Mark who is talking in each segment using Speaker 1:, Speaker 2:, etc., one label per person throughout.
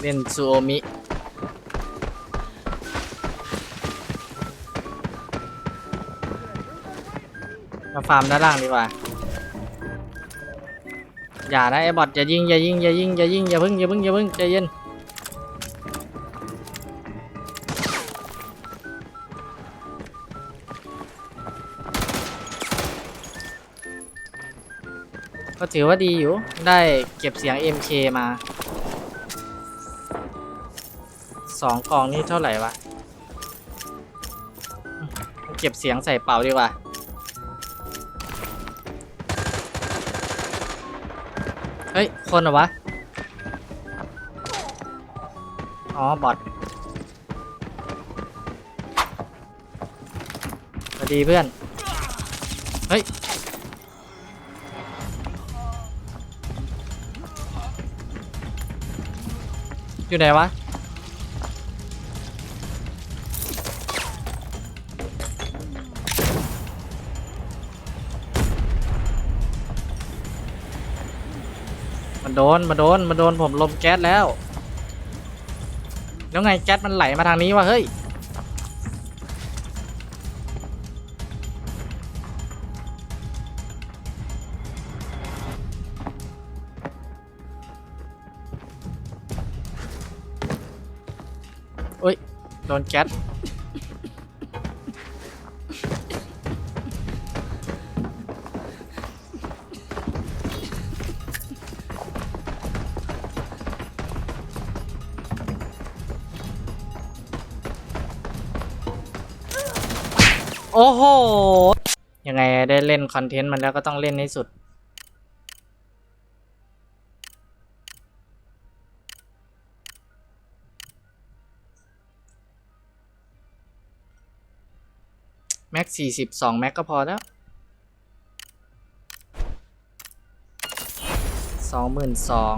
Speaker 1: เล่นซูโอมิ มาฟาร์มด้านล่างดีกว่า อย่านะไอ้บอทอย่ายิงอย่ายิงอย่ายิงอย่ายิงอย่าพึ่งอย่าพึ่งอย่าพึ่งใจเย็นก็ถือว่าดีอยู่ ได้เก็บเสียง MK มา สองกล่องนี่เท่าไหร่วะ เก็บเสียงใส่เป่าดีกว่า เฮ้ย คนเหรอวะ อ๋อ บอทสวัสดีเพื่อน เฮ้ยอยู่ไหนวะ มันโดนมาโดนมาโดนผมลมแก๊สแล้ว แล้วไงแก๊สมันไหลมาทางนี้วะเฮ้ย โอ้ย โดนแก๊ส โอ้โห ยังไงได้เล่นคอนเทนต์มันแล้วก็ต้องเล่นให้สุด แม็กสี่สิบสองแม็กก็พอแล้วสองหมื่นสอง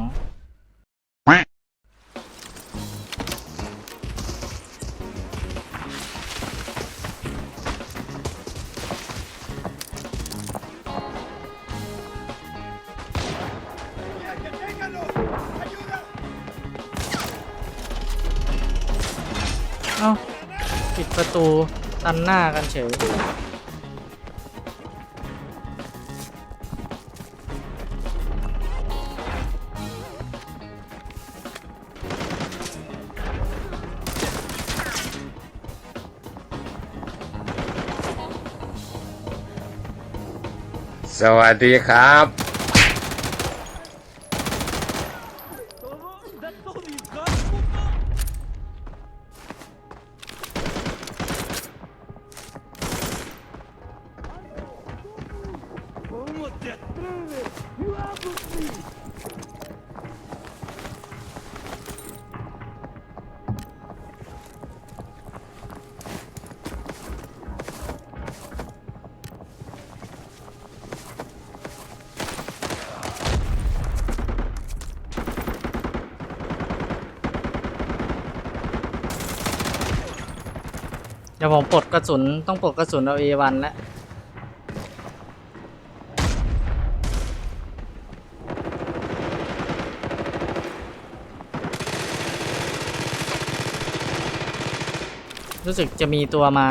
Speaker 1: ประตูตันหน้ากันเฉย
Speaker 2: สวัสดีครับ
Speaker 1: เดี๋ยวผมปลดกระสุนต้องปลดกระสุนเอา A1 แล้ว รู้สึกจะมีตัวมา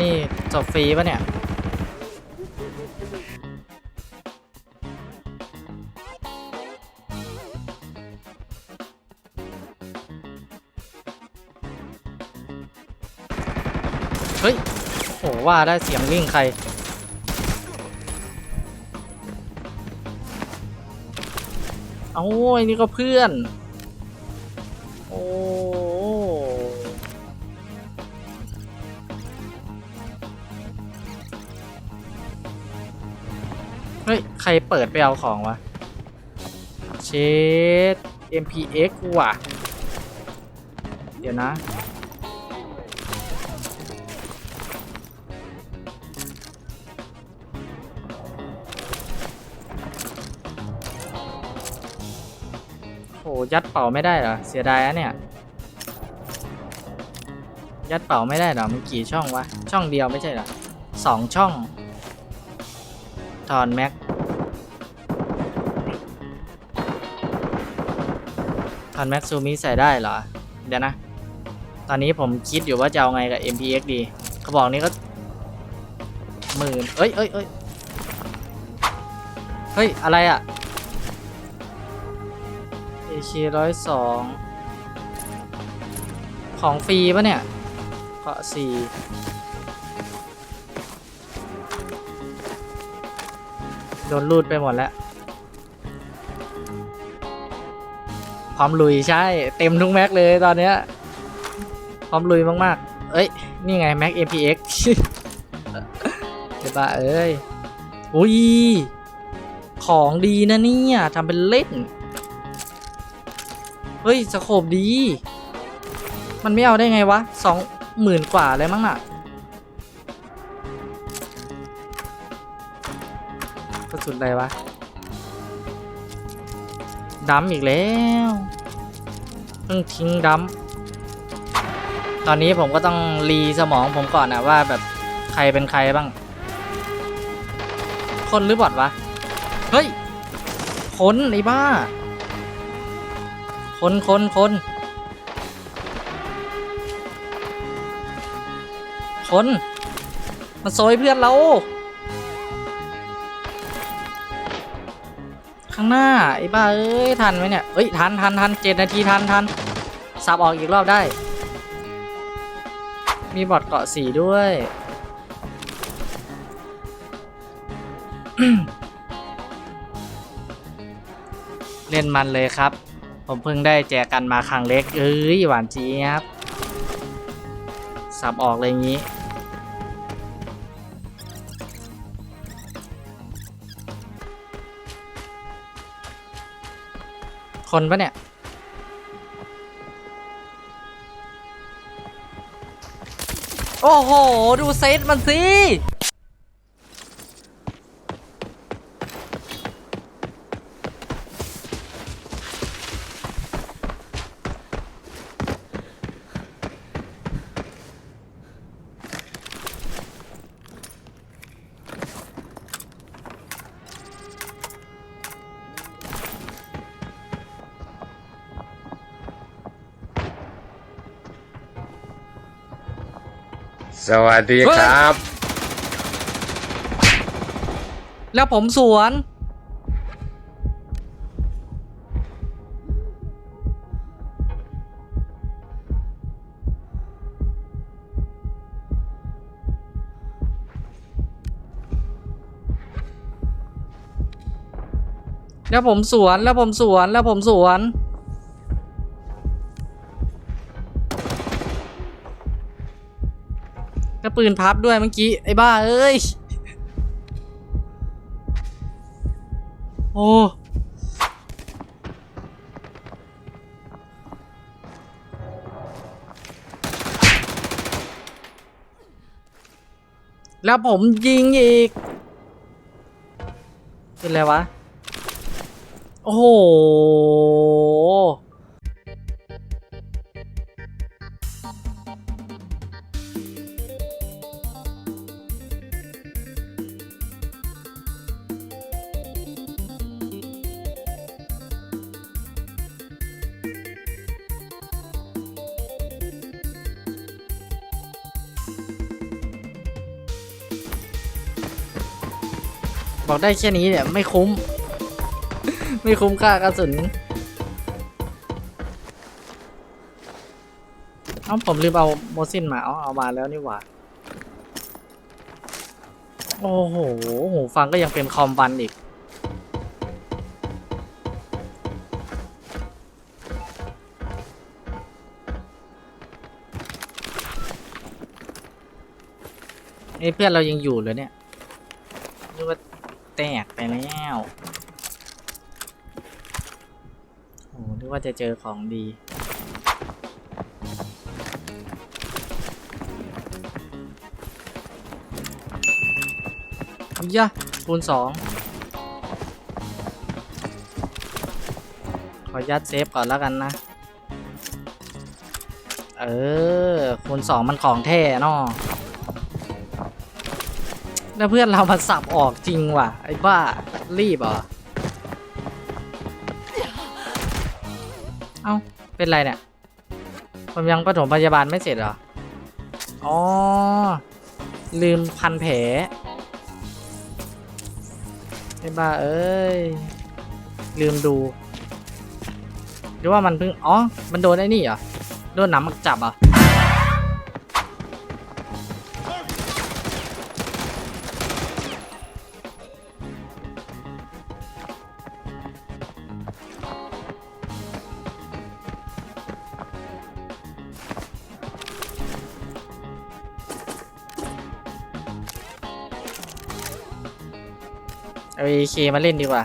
Speaker 1: นี่จบฟรีปะเนี่ย ว่าได้เสียงวิ่งใคร เอาไอ้นี่ก็เพื่อน โอ้เฮ้ย ใครเปิดไปเอาของวะ เชด MPX ว่ะ เดี๋ยวนะ ยัดเป่าไม่ได้เหรอ เสียดายอะเนี่ย ยัดเป่าไม่ได้เหรอ มันกี่ช่องวะ ช่องเดียวไม่ใช่เหรอสองช่อง ถอนแม็ก ถอนแม็กซูมิใส่ได้เหรอ เดี๋ยวนะ ตอนนี้ผมคิดอยู่ว่าจะเอาไงกับ MPX ดีกระบอกนี้ก็หมื่นเอ้ยเอ้ยเอ้ยเฮ้ย อะไรอะ AK ร้อยสองของฟรีปะเนี่ยเกาะสี่โดนรูดไปหมดแล้ว พร้อมลุยใช่ เต็มทุกแม็กเลยตอนเนี้ย พร้อมลุยมากๆ เอ้ย นี่ไงแม็ก APX เดี๋ยวบ้าเอ้ย อุ้ย ของดีนะเนี่ยทำเป็นเล่น ฮ้ยสโคบดี มันไม่เอาได้ไงวะสองหมื่นกว่าเลยมั้งน่ะกระสุนอะไรวะดัมอีกแล้วเพิ่งทิ้งดัมตอนนี้ผมก็ต้องรีสมองผมก่อนนะว่าแบบใครเป็นใครบ้าง คนหรือบอทวะ เฮ้ย คนไอ้บ้า คนคนคนคนมันโซยเพื่อนเรา ข้างหน้า ไอ้บ้า เอ้ย ทันไหมเนี่ย เอ้ย ทันทันทันเจ็ดนาที ทันทันสับออกอีกรอบได้ มีบอทเกาะสีด้วยเล่นมันเลยครับ ผมเพิ่งได้แจกกันมาครั้งเล็ก เอ้ยหวานจี๊ยบสับออกเลยงี้ คนปะเนี่ย โอ้โห ดูเซตมันสิ
Speaker 2: สวัสดีครับ
Speaker 1: แล้วผมสวน แล้วผมสวน แล้วผมสวน แล้วผมสวน ปืนพับด้วยเมื่อกี้ไอ้บ้าเอ้ย โอ้ แล้วผมยิงอีก เป็นไรวะ โอ้โห บอกได้แค่นี้เนี่ยไม่คุ้ม ไม่คุ้มค่ากระสุนเอ้าผมลืมเอาโมซินมาเอาเอามาแล้วนี่หว่า โอ้โหหูฟังก็ยังเป็นคอมบันอีกเอ้เพื่อนเรายังอยู่เลยเนี่ยนึกว่าแตกไปแล้วโอ้นึาจะเจอของดี ยะคูณสอง ขอยัดเซฟก่อนแล้วกันนะ เออ คูณสองมันของแท้นาะแล้วเพื่อนเรามาสับออกจริงว่ะ ไอ้บ้า รีบเหรอเเป็นไรเนี่ยผมยังปฐมพยาบาลไม่เสร็จเหรอ อ๋อ ลืมพันแผลไอ้บ้าเอ้ย ลืมดู หรือว่ามันเพิ่ง อ๋อ มันโดนไอ้นี่เหรอ โดนหนำมักจับเหรอะ เอาเอเคมาเล่นดีกว่า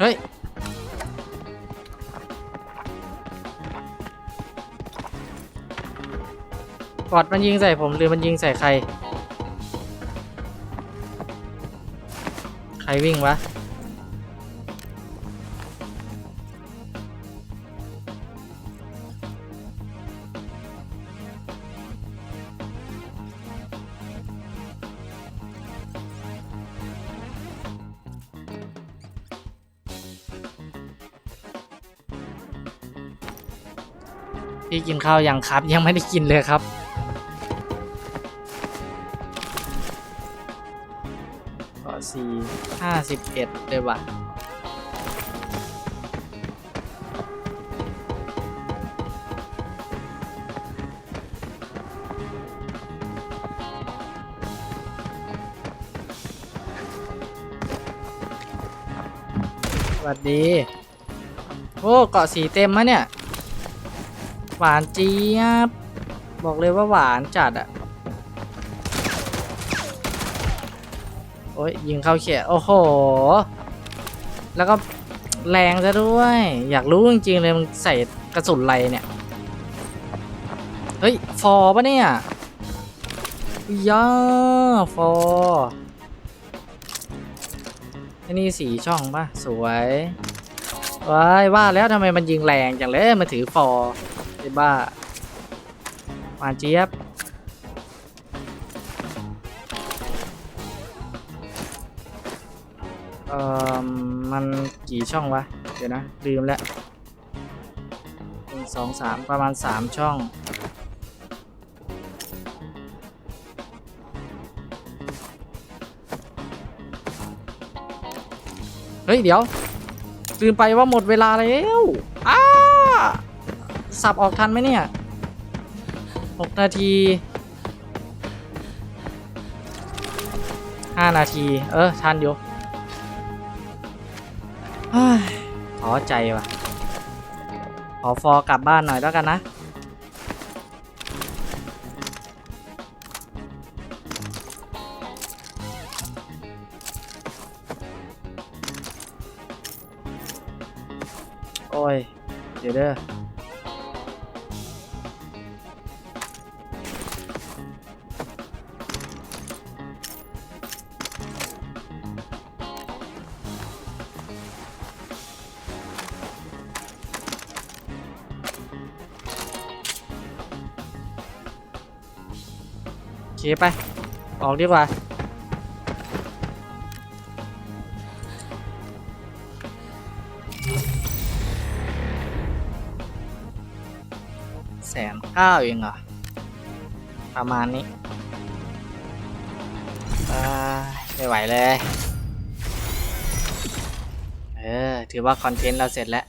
Speaker 1: เฮ้ยกอดมันยิงใส่ผมหรือมันยิงใส่ใคร ใครวิ่งวะ พี่กินข้าวยังครับ ยังไม่ได้กินเลยครับก็สี่ห้าสิบเอ็ดเลยว่ะสวัสดี โอ้ เกาะสีเต็มมะเนี่ย หวานเจี๊ยบ บอกเลยว่าหวานจัดอะโอ้ยยิงเข้าเขียโอ้โห แล้วก็แรงซะด้วย อยากรู้จริงๆเลยมึงใส่กระสุนอะไรเนี่ย เฮ้ย ฟอร์ปะเนี่ยย่าฟอร์อันนี้สีช่องปะสวยว้ายว่าแล้วทำไมมันยิงแรงจังเลยมาถือฟอร์ บ้าหวานเจี๊ยบเอ่อมันกี่ช่องวะ เดี๋ยวนะ ลืมแล้วหนึ่งสองสามประมาณสามช่องเฮ้ย เดี๋ยว ลืมไปว่าหมดเวลาแล้วอ้า สับออกทันไหมเนี่ยหกนาทีห้านาที เออ ทันอยู่เฮ้ยท้อใจว่ะ ขอฟอร์กลับบ้านหน่อยแล้วกันนะโอ้ย เดี๋ยวเด้อ ไป ออกดีกว่า แสนเก้าเองเหรอ ประมาณนี้ไม่ไหวเลย เออ ถือว่าคอนเทนต์เราเสร็จแล้ว